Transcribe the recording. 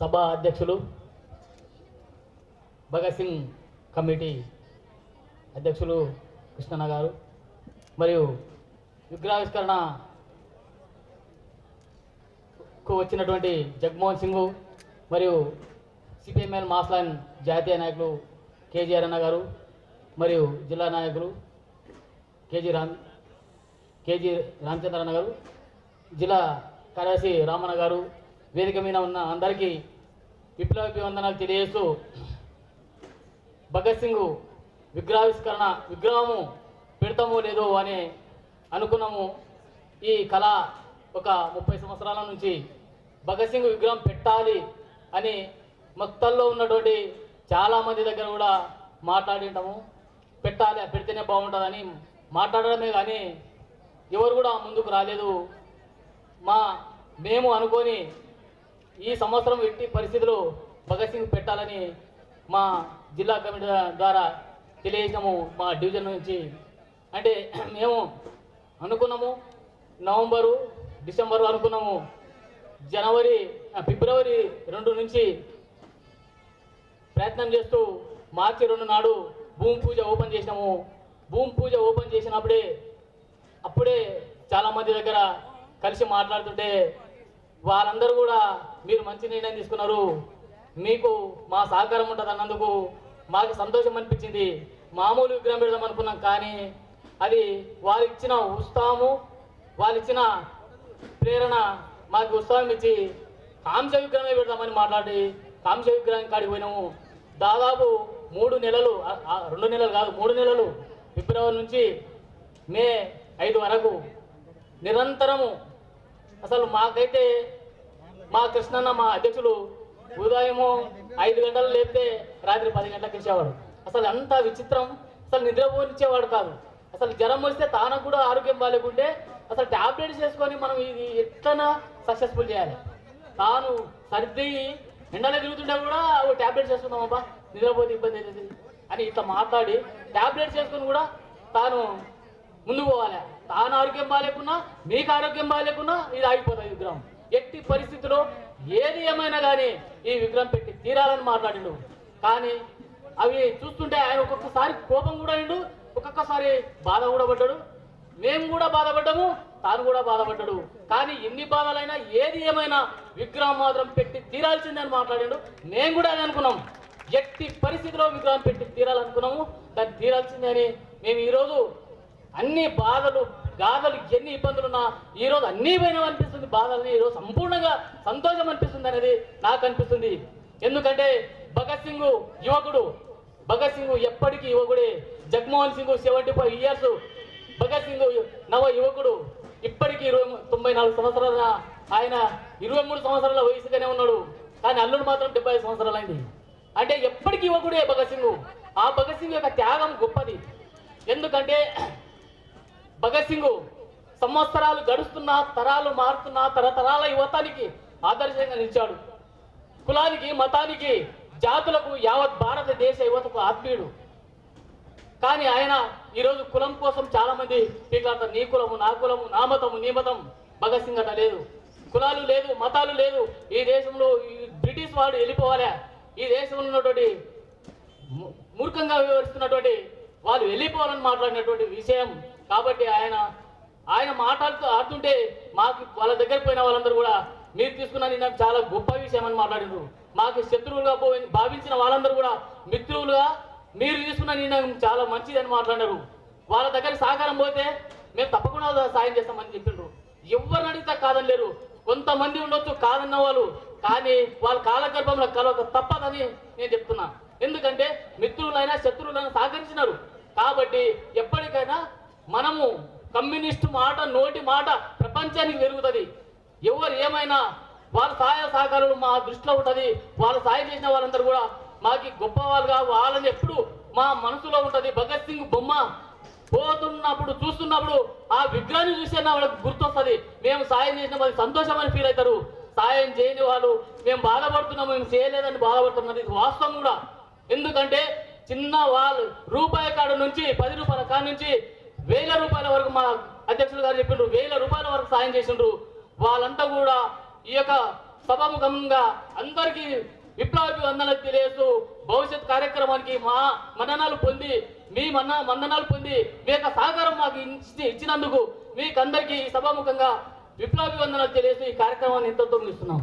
అధ్యక్షులు భగత్ సింగ్ కమిటీ అధ్యక్షులు కృష్ణన్న గారు మరియు విగ్రహావిష్కరణ కు వచ్చినటువంటి జగన్మోహన్ సింగ్ మరియు సిపిఎంఎల్ మాస్లాన్ జాతీయ నాయకులు కేజీఆర్ అన్న గారు మరియు జిల్లా నాయకులు కేజీ రామ్ కేజీ రామచంద్రన్న గారు జిల్లా కార్యదర్శి రామన్న గారు వేదిక మీద ఉన్న అందరికీ విప్లవాభివందనాలు తెలియజేస్తూ భగత్ సింగ్ విగ్రహావిష్కరణ విగ్రహము పెడతామో లేదో అని అనుకున్నాము. ఈ కళ ఒక ముప్పై సంవత్సరాల నుంచి భగత్ సింగ్ విగ్రహం పెట్టాలి అని మొత్తంలో ఉన్నటువంటి చాలామంది దగ్గర కూడా మాట్లాడింటాము. పెట్టాలి పెడితేనే బాగుంటుందని మాట్లాడడమే కానీ ఎవరు కూడా ముందుకు రాలేదు. మా మేము అనుకొని ఈ సంవత్సరం ఎట్టి పరిస్థితులు భగత్ సింగ్ పెట్టాలని మా జిల్లా కమిటీ ద్వారా తెలియజేసాము మా డివిజన్ నుంచి. అంటే మేము అనుకున్నాము నవంబరు డిసెంబరు అనుకున్నాము. జనవరి ఫిబ్రవరి రెండు నుంచి ప్రయత్నం చేస్తూ మార్చి రెండు నాడు భూమి పూజ ఓపెన్ చేసినాము. భూమి పూజ ఓపెన్ చేసినప్పుడే అప్పుడే చాలామంది దగ్గర కలిసి మాట్లాడుతుంటే వాళ్ళందరూ కూడా మీరు మంచి నిర్ణయం తీసుకున్నారు. మీకు మా సహకారం ఉంటుంది అన్నందుకు మాకు సంతోషం అనిపించింది. మామూలు విగ్రహం పెడదాం అనుకున్నాం కానీ అది వారు ఇచ్చిన ఉత్సాహము వాళ్ళు ఇచ్చిన ప్రేరణ మాకు ఉత్సాహం ఇచ్చి కాంస విగ్రహమే పెడదామని మాట్లాడి కాంస విగ్రహం కాడికి పోయినాము. దాదాపు మూడు నెలలు రెండు నెలలు కాదు మూడు నెలలు ఫిబ్రవరి నుంచి మే ఐదు వరకు నిరంతరము అసలు మాకైతే మా కృష్ణన్న మా అధ్యక్షులు ఉదయము ఐదు గంటలు లేపితే రాత్రి పది గంటలకు ఇచ్చేవాడు అసలు అంత విచిత్రం అసలు నిద్రపోనిచ్చేవాడు కాదు. అసలు జ్వరం వస్తే తానకు కూడా ఆరోగ్యం బాగాలేకుంటే అసలు టాబ్లెట్స్ చేసుకొని మనం ఇది ఎట్లనా సక్సెస్ఫుల్ చేయాలి. తాను సర్ది ఎండలో తిరుగుతుంటే కూడా ఓ టాబ్లెట్స్ చేసుకుందామబ్బా నిద్రపోతే ఇబ్బంది అవుతుంది అని ఇట్లా మాట్లాడి టాబ్లెట్స్ చేసుకుని కూడా తాను ముందుకు పోవాలి. తాను ఆరోగ్యం బాగాలేకున్నా మీకు ఆరోగ్యం బాగాలేకున్నా ఇది ఆగిపోతుంది విగ్రహం ఎట్టి పరిస్థితిలో ఏది ఏమైనా కానీ ఈ విగ్రహం పెట్టి తీరాలని మాట్లాడిండు. కానీ అవి చూస్తుంటే ఆయన ఒక్కొక్కసారి కోపం కూడా అయిండు ఒక్కొక్కసారి బాధ కూడా పడ్డాడు. మేము కూడా బాధపడ్డాము తాను కూడా బాధపడ్డాడు. కానీ ఎన్ని బాధలైనా ఏది ఏమైనా విగ్రహం మాత్రం పెట్టి తీరాల్సిందని మాట్లాడాడు. మేము కూడా అది అనుకున్నాం. ఎట్టి పరిస్థితిలో విగ్రహం పెట్టి తీరాలనుకున్నాము దాన్ని తీరాల్సిందే అని మేము ఈరోజు అన్ని బాధలు గాథలు ఎన్ని ఇబ్బందులు ఉన్నా ఈరోజు అన్ని పోయినా అనిపిస్తుంది. బాధలని ఈ రోజు సంపూర్ణంగా సంతోషం అనిపిస్తుంది అనేది నాకు అనిపిస్తుంది. ఎందుకంటే భగత్ సింగ్ యువకుడు. భగత్ సింగ్ ఎప్పటికీ యువకుడే. Jaganmohan Singh seventy five years. Bhagat Singh నవ యువకుడు. ఇప్పటికీ ఇరవై తొంభై నాలుగు సంవత్సరాల ఆయన ఇరవై మూడు సంవత్సరాల వయసుగానే ఉన్నాడు. కానీ అల్లుడు మాత్రం డెబ్బై సంవత్సరాలైంది సంవత్సరాలు అయింది. అంటే ఎప్పటికీ యువకుడే భగత్ సింగ్. ఆ భగత్ సింగ్ యొక్క త్యాగం గొప్పది. ఎందుకంటే భగత్ సింగ్ సంవత్సరాలు గడుస్తున్నా తరాలు మారుతున్నా తరతరాల యువతానికి ఆదర్శంగా నిలిచాడు. కులానికి మతానికి జాతులకు యావత్ భారతదేశ యువతకు ఆత్మీయుడు. కానీ ఆయన ఈరోజు కులం కోసం చాలా మంది పీకులాడతారు. నీ కులము నా కులము నా మతము నీ మతం భగత్ సింగ్ అట లేదు. కులాలు లేదు మతాలు లేదు. ఈ దేశంలో ఈ బ్రిటిష్ వాడు వెళ్ళిపోవాలా? ఈ దేశంలో ఉన్నటువంటి మూర్ఖంగా వివరిస్తున్నటువంటి వాళ్ళు వెళ్ళిపోవాలని మాట్లాడినటువంటి విషయం కాబట్టి ఆయన ఆయన మాట్లాడుతూ ఆడుతుంటే మాకు వాళ్ళ దగ్గర పోయిన వాళ్ళందరూ కూడా మీరు తీసుకున్న నిన్న చాలా గొప్ప విషయం అని మాట్లాడినారు. మాకు శత్రువులుగా భావించిన వాళ్ళందరూ కూడా మిత్రులుగా మీరు తీసుకున్న నిర్ణయం చాలా మంచిదని మాట్లాడినారు. వాళ్ళ దగ్గర సహకారం పోతే మేము తప్పకుండా సాయం చేస్తామని చెప్పిండ్రు ఎవరిని అడిగితే కాదని లేరు. కొంతమంది ఉండొచ్చు కాదన్న వాళ్ళు. కానీ వాళ్ళ కాలగర్భంలో కలవక తప్పదని నేను చెప్తున్నా. ఎందుకంటే మిత్రులైనా శత్రువులైనా సహకరించినారు. కాబట్టి ఎప్పటికైనా మనము కమ్యూనిస్ట్ మాట నోటి మాట ప్రపంచానికి పెరుగుతుంది ఎవరు ఏమైనా వాళ్ళ సహాయ సహకారాలు మా దృష్టిలో ఉంటుంది వాళ్ళు సాయం చేసిన వాళ్ళందరూ కూడా మాకి గొప్ప వాళ్ళుగా వాళ్ళని ఎప్పుడు మా మనసులో ఉంటుంది. భగత్ సింగ్ బొమ్మ పోతున్నప్పుడు చూస్తున్నప్పుడు ఆ విగ్రహాన్ని చూసే వాళ్ళకి గుర్తొస్తుంది. మేము సాయం చేసిన వాళ్ళు సంతోషమని ఫీల్ అవుతారు. సాయం చేయని వాళ్ళు మేము బాధపడుతున్నాం మేము చేయలేదని బాధపడుతున్నది ఇది వాస్తవం కూడా. ఎందుకంటే చిన్న వాళ్ళు రూపాయి కాడ నుంచి పది రూపాయల కాడ నుంచి వేల రూపాయల వరకు మా అధ్యక్షులు గారు చెప్పిండ్రు వేల రూపాయల వరకు సాయం చేసిండ్రు. వాళ్ళంతా కూడా ఈ యొక్క సభాముఖంగా అందరికీ విప్లవాభివందనలు తెలియజేస్తూ భవిష్యత్ కార్యక్రమానికి మా మన్ననాలు పొంది మీ మన్న మందనాలు పొంది మీ యొక్క సహకారం మాకు ఇచ్చి ఇచ్చినందుకు మీకందరికీ సభాముఖంగా విప్లవాభివందనలు తెలియజేస్తూ ఈ కార్యక్రమాన్ని ఇంతతో ముగిస్తున్నాం